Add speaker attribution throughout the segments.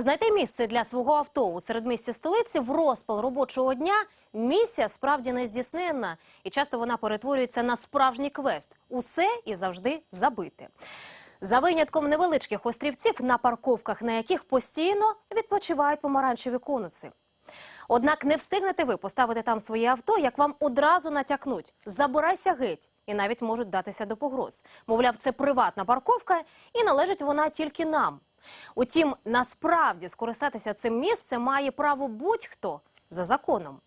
Speaker 1: Знайти місце для свого авто у середмісті столиці в розпал робочого дня місія справді нездійсненна, і часто вона перетворюється на справжній квест. Усе і завжди забите. За винятком невеличких острівців, на парковках на яких постійно відпочивають помаранчеві конуси. Однак не встигнете ви поставити там своє авто, як вам одразу натякнуть «забирайся геть» і навіть можуть датися до погроз. Мовляв, це приватна парковка і належить вона тільки нам. Утім, насправді скористатися цим місцем має право будь-хто за законом.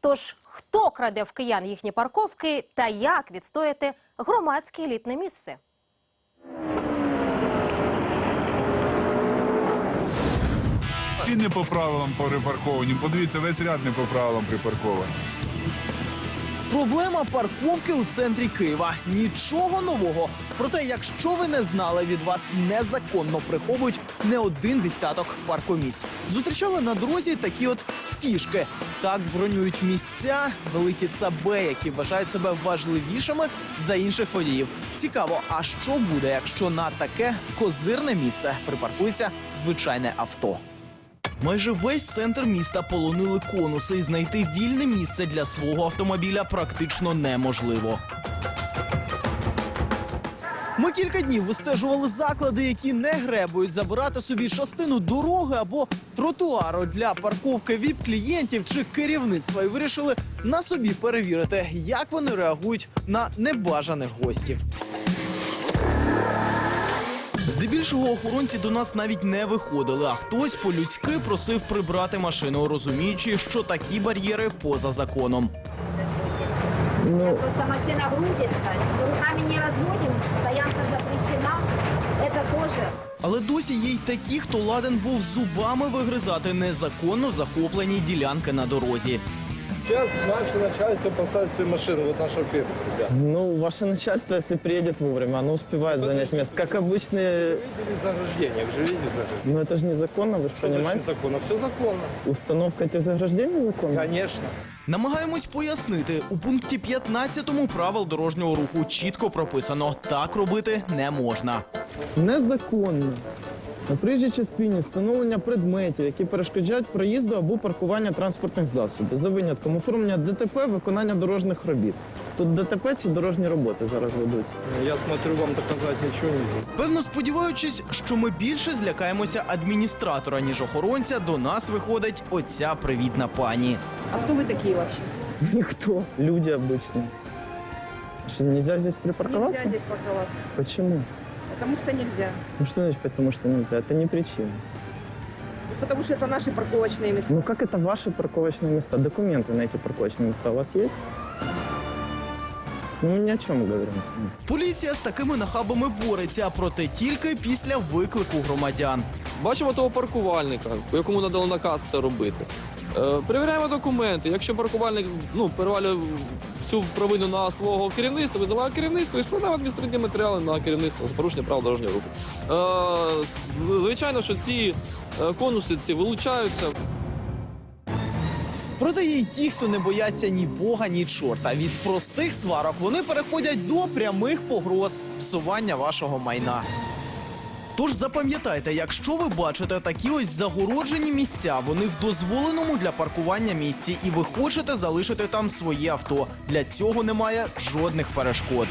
Speaker 1: Тож, хто краде в киян їхні парковки та як відстояти громадське елітне місце?
Speaker 2: Всі не по правилам припарковані. Подивіться, весь ряд не по правилам припаркований.
Speaker 3: Проблема парковки у центрі Києва. Нічого нового. Проте, якщо ви не знали, від вас незаконно приховують не один десяток паркомісць. Зустрічали на дорозі такі от фішки. Так бронюють місця, великі цабе, які вважають себе важливішими за інших водіїв. Цікаво, а що буде, якщо на таке козирне місце припаркується звичайне авто? Майже весь центр міста полонили конуси, і знайти вільне місце для свого автомобіля практично неможливо. Ми кілька днів вистежували заклади, які не гребують забирати собі частину дороги або тротуару для парковки віп-клієнтів чи керівництва, і вирішили на собі перевірити, як вони реагують на небажаних гостів. Здебільшого охоронці до нас навіть не виходили, а хтось по-людськи просив прибрати машину, розуміючи, що такі бар'єри поза законом.
Speaker 4: Просто машина грузится, руками не разводим, стоянка запрещена. Тоже.
Speaker 3: Але досі є й такі, хто ладен був зубами вигризати незаконно захоплені ділянки на дорозі.
Speaker 5: Сейчас наше начальство поставит свои машины. Вот наш во-первых, ребят.
Speaker 6: Ну, ваше начальство, если приедет вовремя, оно успевает занять место. Как обычные...
Speaker 5: Видели заграждение, вы же видели заграждение.
Speaker 6: Но это же незаконно, вы же
Speaker 5: Что значит
Speaker 6: понимаете?
Speaker 5: законно? Все законно.
Speaker 6: Установка этих заграждений законна?
Speaker 5: Конечно.
Speaker 3: Намагаємось пояснити, у пункті 15 правил дорожнього руху чітко прописано: так робити не можна.
Speaker 6: Незаконно. На проїжджій частині встановлення предметів, які перешкоджають проїзду або паркування транспортних засобів, за винятком оформлення ДТП, виконання дорожніх робіт. Тут ДТП чи дорожні роботи зараз ведуться?
Speaker 5: Я смотрю, вам доказать ничего не буду.
Speaker 3: Певно, сподіваючись, що ми більше злякаємося адміністратора, ніж охоронця, до нас виходить оця привітна пані.
Speaker 7: А кто вы такие вообще?
Speaker 6: Никто. Люди обычные. Что, нельзя здесь
Speaker 7: Нельзя
Speaker 6: припарковаться?
Speaker 7: здесь парковаться.
Speaker 6: Почему?
Speaker 7: Потому что нельзя.
Speaker 6: Ну что значит, потому что нельзя? Это не причина.
Speaker 7: Потому что это наши парковочные места.
Speaker 6: Ну как это ваши парковочные места? Документы на эти парковочные места у вас есть? Ну мы ни о чем говорим с вами.
Speaker 3: Поліція з такими нахабами бореться, проте тільки після виклику громадян.
Speaker 8: Бачимо того паркувальника, якому надали наказ це робити. Е, перевіряємо документи. Якщо паркувальник ну, перевалює всю провину на свого керівництва, визиває керівництво і складає адміністративні матеріали на керівництво за порушення правил дорожнього руху. Е, звичайно, що ці е, конуси ці вилучаються.
Speaker 3: Проте є й ті, хто не бояться ні бога, ні чорта. Від простих сварок вони переходять до прямих погроз псування вашого майна. Тож запам'ятайте, якщо ви бачите такі ось загороджені місця, вони в дозволеному для паркування місці, і ви хочете залишити там своє авто. Для цього немає жодних перешкод.